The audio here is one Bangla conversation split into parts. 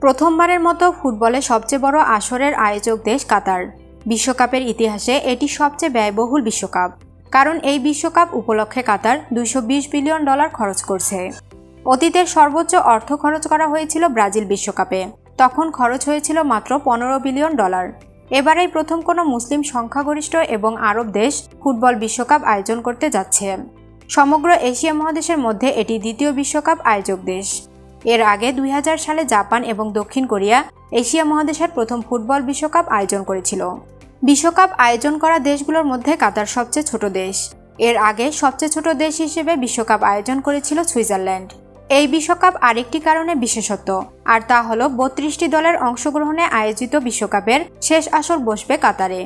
প্রথমবারের মতো ফুটবলে সবচেয়ে বড় আসরের আয়োজক দেশ কাতার। বিশ্বকাপের ইতিহাসে এটি সবচেয়ে ব্যয়বহুল বিশ্বকাপ। কারণ এই বিশ্বকাপ উপলক্ষে কাতার দুইশ বিশ বিলিয়ন ডলার খরচ করছে। অতীতের সর্বোচ্চ অর্থ খরচ করা হয়েছিল ব্রাজিল বিশ্বকাপে। তখন খরচ হয়েছিল মাত্র পনেরো বিলিয়ন ডলার। এবারেই প্রথম কোনো মুসলিম সংখ্যাগরিষ্ঠ এবং আরব দেশ ফুটবল বিশ্বকাপ আয়োজন করতে যাচ্ছে। সমগ্র এশিয়া মহাদেশের মধ্যে এটি দ্বিতীয় বিশ্বকাপ আয়োজক দেশ। এর আগে দুই হাজার সালে জাপান এবং দক্ষিণ কোরিয়া এশিয়া মহাদেশের প্রথম ফুটবল বিশ্বকাপ আয়োজন করেছিল। বিশ্বকাপ আয়োজন করা দেশগুলোর মধ্যে কাতার সবচেয়ে ছোট দেশ। এর আগে সবচেয়ে ছোট দেশ হিসেবে বিশ্বকাপ আয়োজন করেছিল সুইজারল্যান্ড। এই বিশ্বকাপ আরেকটি কারণে বিশেষত্ব, আর তা হল বত্রিশটি দলের অংশগ্রহণে আয়োজিত বিশ্বকাপের শেষ আসর বসবে কাতারে।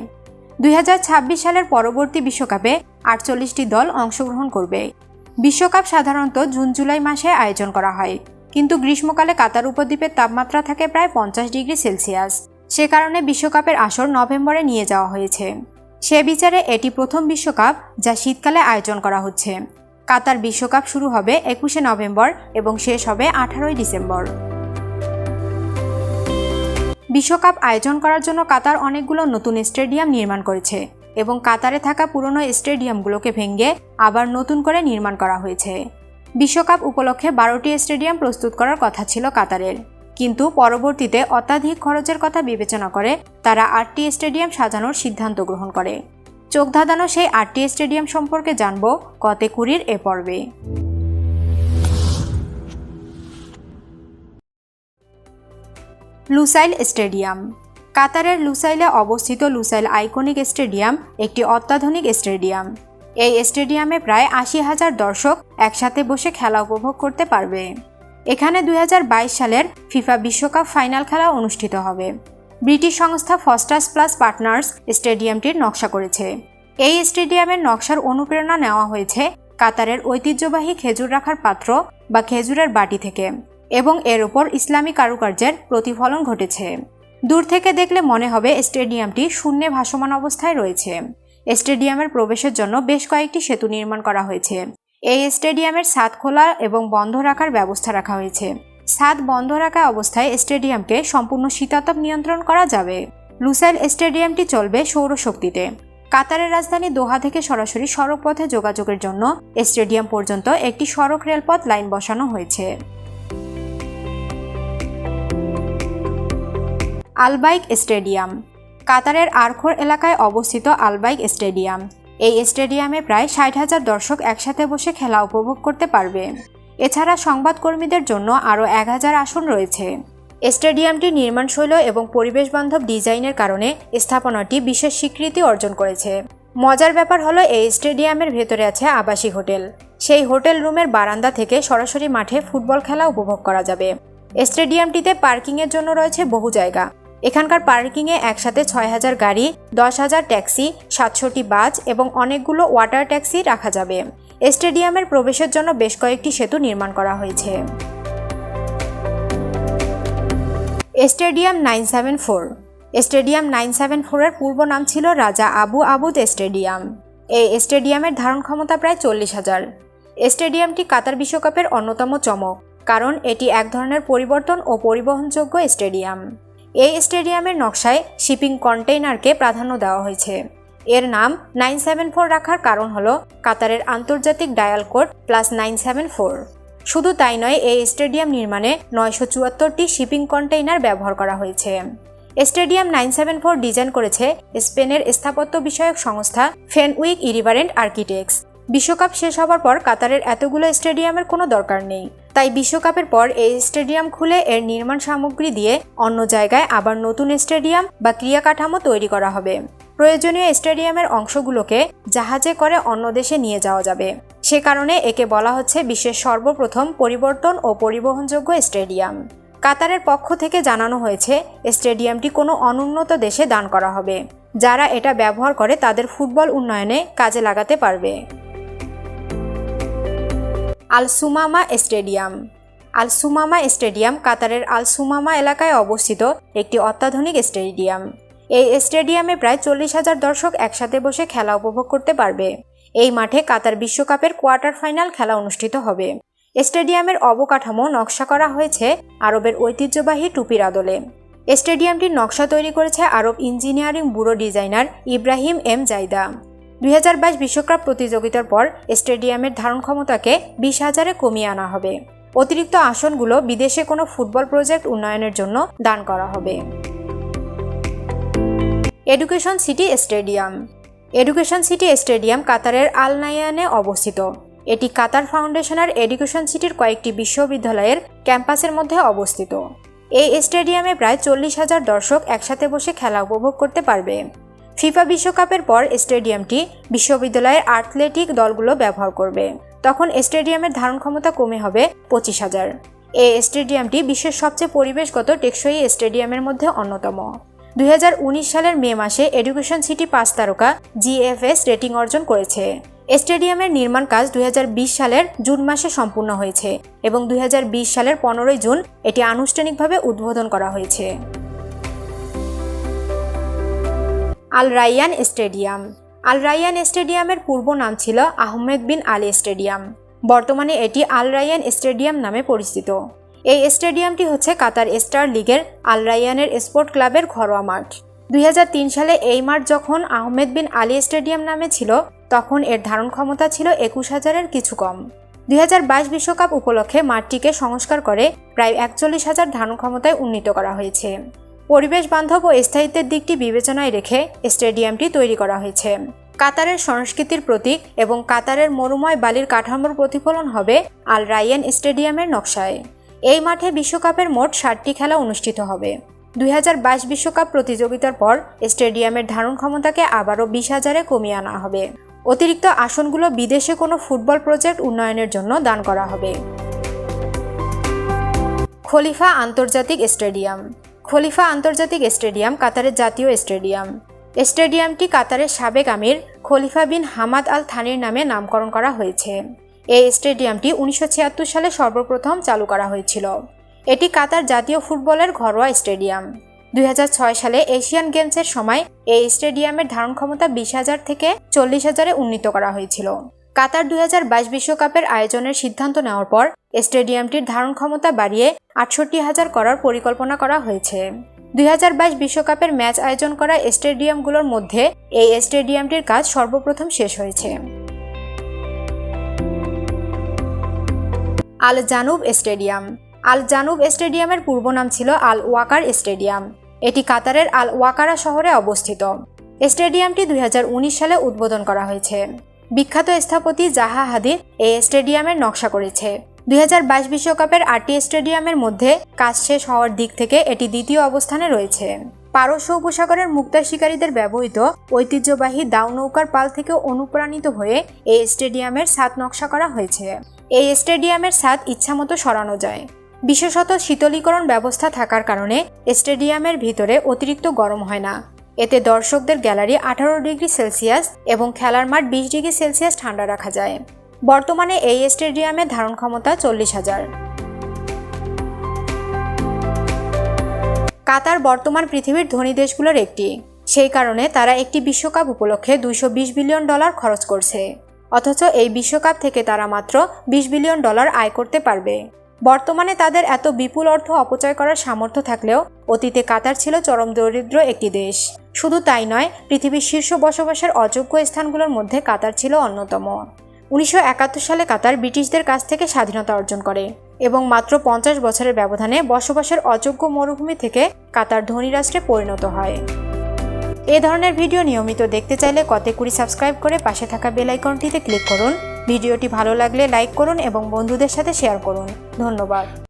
দুই হাজার ছাব্বিশ সালের পরবর্তী বিশ্বকাপে আটচল্লিশটি দল অংশগ্রহণ করবে। বিশ্বকাপ সাধারণত জুন জুলাই মাসে আয়োজন করা হয়, কিন্তু গ্রীষ্মকালে কাতার উপদ্বীপের তাপমাত্রা থাকে প্রায় পঞ্চাশ ডিগ্রি সেলসিয়াস। সে কারণে বিশ্বকাপের আসর নভেম্বরে নিয়ে যাওয়া হয়েছে। সে বিচারে এটি প্রথম বিশ্বকাপ যা শীতকালে আয়োজন করা হচ্ছে। কাতার বিশ্বকাপ শুরু হবে একুশে নভেম্বর এবং শেষ হবে আঠারোই ডিসেম্বর। বিশ্বকাপ আয়োজন করার জন্য কাতার অনেকগুলো নতুন স্টেডিয়াম নির্মাণ করেছে। এবং কাতারে থাকা পুরনো স্টেডিয়ামগুলোকে ভেঙে আবার নতুন করে নির্মাণ করা হয়েছে। বিশ্বকাপ উপলক্ষে বারোটি স্টেডিয়াম প্রস্তুত করার কথা ছিল কাতারের। কিন্তু পরবর্তীতে অত্যাধিক খরচের কথা বিবেচনা করে তারা আটটি স্টেডিয়াম সাজানোর সিদ্ধান্ত গ্রহণ করে। চোখ ধাঁধানো সেই আটটি স্টেডিয়াম সম্পর্কে জানব কতে কুড়ির এ পর্বে। লুসাইল স্টেডিয়াম কাতারের লুসাইলে অবস্থিত লুসাইল আইকনিক স্টেডিয়াম একটি অত্যাধুনিক স্টেডিয়াম। এই স্টেডিয়ামে প্রায় আশি হাজার দর্শক একসাথে বসে খেলা উপভোগ করতে পারবে। এখানে দুই হাজার বাইশ সালের ফিফা বিশ্বকাপ ফাইনাল খেলা অনুষ্ঠিত হবে। ব্রিটিশ সংস্থা ফস্টাস প্লাস পার্টনার্স স্টেডিয়ামটির নকশা করেছে। এই স্টেডিয়ামের নকশার অনুপ্রেরণা নেওয়া হয়েছে কাতারের ঐতিহ্যবাহী খেজুর রাখার পাত্র বা খেজুরের বাটি থেকে এবং এর ওপর ইসলামী কারুকার্যের প্রতিফলন ঘটেছে। দূর থেকে দেখলে মনে হবে স্টেডিয়ামটি শূন্যে ভাসমান অবস্থায় রয়েছে। স্টেডিয়ামের প্রবেশের জন্য বেশ কয়েকটি সেতু নির্মাণ করা হয়েছে। এই স্টেডিয়ামের ছাদ খোলা এবং বন্ধ রাখার ব্যবস্থা রাখা হয়েছে। ছাদ বন্ধ রাখা অবস্থায় স্টেডিয়ামকে সম্পূর্ণ শীতাতপ নিয়ন্ত্রণ করা যাবে। লুসাইল স্টেডিয়ামটি চলবে সৌরশক্তিতে। কাতারের রাজধানী দোহা থেকে সরাসরি সড়ক পথে যোগাযোগের জন্য স্টেডিয়াম পর্যন্ত একটি সড়ক রেলপথ লাইন বসানো হয়েছে। Al Bayt stadium. কাতারের আরখোর এলাকায় অবস্থিত আলবাইক স্টেডিয়াম। এই স্টেডিয়ামে প্রায় ষাট হাজার দর্শক একসাথে বসে খেলা উপভোগ করতে পারবে। এছাড়া সংবাদকর্মীদের জন্য আরও এক হাজার আসন রয়েছে। স্টেডিয়ামটি নির্মাণশৈল এবং পরিবেশ বান্ধব ডিজাইনের কারণে স্থাপনাটি বিশেষ স্বীকৃতি অর্জন করেছে। মজার ব্যাপার হলো এই স্টেডিয়ামের ভেতরে আছে আবাসিক হোটেল। সেই হোটেল রুমের বারান্দা থেকে সরাসরি মাঠে ফুটবল খেলা উপভোগ করা যাবে। স্টেডিয়ামটিতে পার্কিংয়ের জন্য রয়েছে বহু জায়গা। এখানকার পার্কিংয়ে একসাথে ছয় হাজার গাড়ি, দশ হাজার ট্যাক্সি সাতশোটি বাস এবং অনেকগুলো ওয়াটার ট্যাক্সি রাখা যাবে। স্টেডিয়ামের প্রবেশের জন্য বেশ কয়েকটি সেতু নির্মাণ করা হয়েছে। Stadium nine seven four. Stadium nine seven ফোরের পূর্ব নাম ছিল রাজা আবু আবুদ স্টেডিয়াম। এই স্টেডিয়ামের ধারণ ক্ষমতা প্রায় চল্লিশ হাজার। স্টেডিয়ামটি কাতার বিশ্বকাপের অন্যতম চমক, কারণ এটি এক ধরনের পরিবর্তন ও পরিবহনযোগ্য স্টেডিয়াম। এই স্টেডিয়ামের নকশায় শিপিং কন্টেইনারকে প্রাধান্য দেওয়া হয়েছে। এর নাম নাইন সেভেন ফোর রাখার কারণ হল কাতারের আন্তর্জাতিক dial code plus nine seven four. শুধু তাই নয়, এই স্টেডিয়াম নির্মাণে নয়শো চুয়াত্তরটি শিপিং কন্টেইনার ব্যবহার করা হয়েছে। Stadium nine seven four design করেছে স্পেনের স্থাপত্য বিষয়ক সংস্থা ফেনউইক ইরিভারেন্ট আর্কিটেক্টস। বিশ্বকাপ শেষ হওয়ার পর কাতারের এতগুলো স্টেডিয়ামের কোনো দরকার নেই। তাই বিশ্বকাপের পর এই স্টেডিয়াম খুলে এর নির্মাণ সামগ্রী দিয়ে অন্য জায়গায় আবার নতুন স্টেডিয়াম বা ক্রিয়া কাঠামো তৈরি করা হবে। প্রয়োজনীয় স্টেডিয়ামের অংশগুলোকে জাহাজে করে অন্য দেশে নিয়ে যাওয়া যাবে। সে কারণে একে বলা হচ্ছে বিশ্বের সর্বপ্রথম পরিবর্তন ও পরিবহনযোগ্য স্টেডিয়াম। কাতারের পক্ষ থেকে জানানো হয়েছে, স্টেডিয়ামটি কোনো অনুন্নত দেশে দান করা হবে। যারা এটা ব্যবহার করে তাদের ফুটবল উন্নয়নে কাজে লাগাতে পারবে। Al Thumama stadium. Al Thumama stadium কাতারের আল সুমামা এলাকায় অবস্থিত একটি অত্যাধুনিক স্টেডিয়াম। এই স্টেডিয়ামে প্রায় চল্লিশ হাজার দর্শক একসাথে বসে খেলা উপভোগ করতে পারবে। এই মাঠে কাতার বিশ্বকাপের কোয়ার্টার ফাইনাল খেলা অনুষ্ঠিত হবে। স্টেডিয়ামের অবকাঠামো নকশা করা হয়েছে আরবের ঐতিহ্যবাহী টুপির আদলে। স্টেডিয়ামটির নকশা তৈরি করেছে Arab engineering bureau designer Ibrahim M Jaidah. দুই বিশ্বকাপ প্রতিযোগিতার পর স্টেডিয়ামের ধারণ ক্ষমতাকে বিশ হাজারে কমিয়ে আনা হবে। অতিরিক্ত আসনগুলো বিদেশে কোনো ফুটবল প্রজেক্ট উন্নয়নের জন্য দান করা হবে। Education city stadium. Education city stadium কাতারের আল নাইয়ানে অবস্থিত। এটি কাতার ফাউন্ডেশনের এডুকেশন সিটির কয়েকটি বিশ্ববিদ্যালয়ের ক্যাম্পাসের মধ্যে অবস্থিত। এই স্টেডিয়ামে প্রায় চল্লিশ হাজার দর্শক একসাথে বসে খেলা উপভোগ করতে পারবে। ফিফা বিশ্বকাপের পর স্টেডিয়ামটি বিশ্ববিদ্যালয়ের অ্যাথলেটিক দলগুলো ব্যবহার করবে। তখন স্টেডিয়ামের ধারণ ক্ষমতা কমে হবে পঁচিশ হাজার। এই স্টেডিয়ামটি বিশ্বের সবচেয়ে পরিবেশগত, টেকসই স্টেডিয়ামের মধ্যে অন্যতম। দুই হাজার উনিশ সালের মে মাসে এডুকেশন সিটি পাঁচ তারকা জিএফএস রেটিং অর্জন করেছে। স্টেডিয়ামের নির্মাণ কাজ দুই হাজার বিশ সালের জুন মাসে সম্পূর্ণ হয়েছে এবং দুই হাজার বিশ সালের পনেরোই জুন এটি আনুষ্ঠানিকভাবে উদ্বোধন করা হয়েছে। Al Rayyan stadium. Al Rayyan স্টেডিয়ামের পূর্ব নাম ছিল আহমেদ বিন আলী স্টেডিয়াম। বর্তমানে এটি আল রাইয়ান স্টেডিয়াম নামে পরিচিত। এই স্টেডিয়ামটি হচ্ছে কাতার স্টার লিগের আল রাইয়ানের স্পোর্ট ক্লাবের ঘরোয়া মাঠ। দুই হাজার তিন সালে এই মাঠ যখন আহমেদ বিন আলী স্টেডিয়াম নামে ছিল, তখন এর ধারণ ক্ষমতা ছিল একুশ হাজারের কিছু কম। দুই বিশ্বকাপ উপলক্ষে মাঠটিকে সংস্কার করে প্রায় একচল্লিশ হাজার ধারণ ক্ষমতায় উন্নীত করা হয়েছে। পরিবেশ বান্ধব ও স্থায়িত্বের দিকটি বিবেচনায় রেখে স্টেডিয়ামটি তৈরি করা হয়েছে। কাতারের সংস্কৃতির প্রতীক এবং কাতারের মরুময় বালির কাঠামোর প্রতিফলন হবে আল রাইয়ান স্টেডিয়ামের নকশায়। এই মাঠে বিশ্বকাপের মোট ষাটটি খেলা অনুষ্ঠিত হবে। দুই বিশ্বকাপ প্রতিযোগিতার পর স্টেডিয়ামের ধারণ ক্ষমতাকে আবারও বিশ হাজারে কমিয়ে আনা হবে। অতিরিক্ত আসনগুলো বিদেশে কোনো ফুটবল প্রজেক্ট উন্নয়নের জন্য দান করা হবে। খলিফা আন্তর্জাতিক স্টেডিয়াম। খলিফা আন্তর্জাতিক স্টেডিয়াম, কাতারের জাতীয় স্টেডিয়াম। স্টেডিয়ামটি কাতারের সাবেক আমির খলিফা বিন হামাদ আল থানির নামে নামকরণ করা হয়েছে। এই স্টেডিয়ামটি উনিশশো ছিয়াত্তর সালে সর্বপ্রথম চালু করা হয়েছিল। এটি কাতার জাতীয় ফুটবলের ঘরোয়া স্টেডিয়াম। দুই হাজার ছয় সালে এশিয়ান গেমসের সময় এই স্টেডিয়ামের ধারণ ক্ষমতা বিশ হাজার থেকে চল্লিশ হাজারে উন্নীত করা হয়েছিল। কাতার দুই বিশ্বকাপের আয়োজনের সিদ্ধান্ত নেওয়ার পর স্টেডিয়ামটির ধারণ ক্ষমতা বাড়িয়ে আটষট্টি হাজার করার পরিকল্পনা করা হয়েছে। দুই বিশ্বকাপের ম্যাচ আয়োজন করা স্টেডিয়ামগুলোর মধ্যে এই স্টেডিয়ামটির কাজ সর্বপ্রথম শেষ হয়েছে। আল জানুব স্টেডিয়াম। আল জানুব স্টেডিয়ামের পূর্ব নাম ছিল আল ওয়াকার স্টেডিয়াম। এটি কাতারের আল ওয়াকারা শহরে অবস্থিত। স্টেডিয়ামটি দুই হাজার উনিশ সালে উদ্বোধন করা হয়েছে। বিখ্যাত স্থপতি জাহা হাদিদ এই স্টেডিয়ামের নকশা করেছে। দুই বিশ্বকাপের আটটি স্টেডিয়ামের মধ্যে কাজ শেষ হওয়ার দিক থেকে এটি দ্বিতীয় অবস্থানে রয়েছে। পারস্য উপসাগরের মুক্তা শিকারীদের ব্যবহৃত ঐতিহ্যবাহী দাও নৌকার পাল থেকে অনুপ্রাণিত হয়ে এই স্টেডিয়ামের ছাদ নকশা করা হয়েছে। এই স্টেডিয়ামের ছাদ ইচ্ছামতো সরানো যায়। বিশেষত শীতলীকরণ ব্যবস্থা থাকার কারণে স্টেডিয়ামের ভিতরে অতিরিক্ত গরম হয় না। এতে দর্শকদের গ্যালারি আঠারো ডিগ্রি সেলসিয়াস এবং খেলার মাঠ বিশ ডিগ্রি সেলসিয়াস ঠান্ডা রাখা যায়। বর্তমানে এই স্টেডিয়ামের ধারণ ক্ষমতা চল্লিশ হাজার। কাতার বর্তমান পৃথিবীর ধনী দেশগুলোর একটি। সেই কারণে তারা একটি বিশ্বকাপ উপলক্ষে দুইশ বিশ বিলিয়ন ডলার খরচ করছে। অথচ এই বিশ্বকাপ থেকে তারা মাত্র বিশ বিলিয়ন ডলার আয় করতে পারবে। বর্তমানে তাদের এত বিপুল অর্থ অপচয় করার সামর্থ্য থাকলেও অতীতে কাতার ছিল চরম দরিদ্র একটি দেশ। শুধু তাই নয়, পৃথিবীর শীর্ষ বসবাসের অযোগ্য স্থানগুলোর মধ্যে কাতার ছিল অন্যতম। উনিশশো একাত্তর সালে কাতার ব্রিটিশদের কাছ থেকে স্বাধীনতা অর্জন করে এবং মাত্র পঞ্চাশ বছরের ব্যবধানে বসবাসের অযোগ্য মরুভূমি থেকে কাতার ধনী রাষ্ট্রে পরিণত হয়। এ ধরনের ভিডিও নিয়মিত দেখতে চাইলে কতে কুড়ি সাবস্ক্রাইব করে পাশে থাকা বেল আইকনটিতে ক্লিক করুন। ভিডিওটি ভালো লাগলে লাইক করুন এবং বন্ধুদের সাথে শেয়ার করুন। ধন্যবাদ।